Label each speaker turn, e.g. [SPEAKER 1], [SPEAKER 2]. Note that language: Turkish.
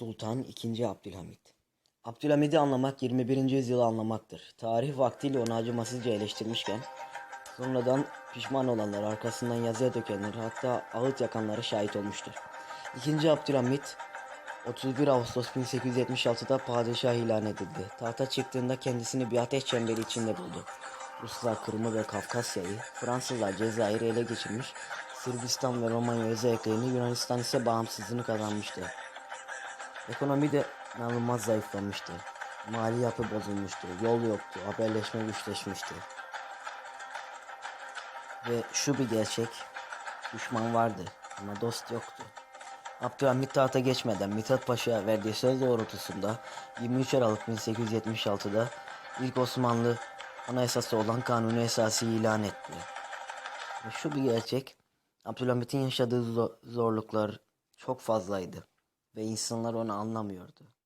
[SPEAKER 1] Sultan II. Abdülhamit Abdülhamid'i anlamak 21. yüzyılı anlamaktır. Tarih vaktiyle onu acımasızca eleştirmişken sonradan pişman olanlar, arkasından yazıya dökenler hatta ağıt yakanlara şahit olmuştur. II. Abdülhamit 31 Ağustos 1876'da padişah ilan edildi. Tahta çıktığında kendisini bir ateş çemberi içinde buldu. Ruslar Kırım'ı ve Kafkasya'yı, Fransızlar Cezayir'i ele geçirmiş, Sırbistan ve Romanya özelliklerini Yunanistan ise bağımsızlığını kazanmıştı. Ekonomi de inanılmaz zayıflamıştı. Mali yapı bozulmuştu, yol yoktu, haberleşme güçleşmişti. Ve şu bir gerçek, düşman vardı ama dost yoktu. Abdülhamit tahta geçmeden Mithat Paşa'ya verdiği söz doğrultusunda 23 Aralık 1876'da ilk Osmanlı anayasası olan Kanuni Esası ilan etti. Ve şu bir gerçek, Abdülhamit'in yaşadığı zo- zorluklar çok fazlaydı ve insanlar onu anlamıyordu.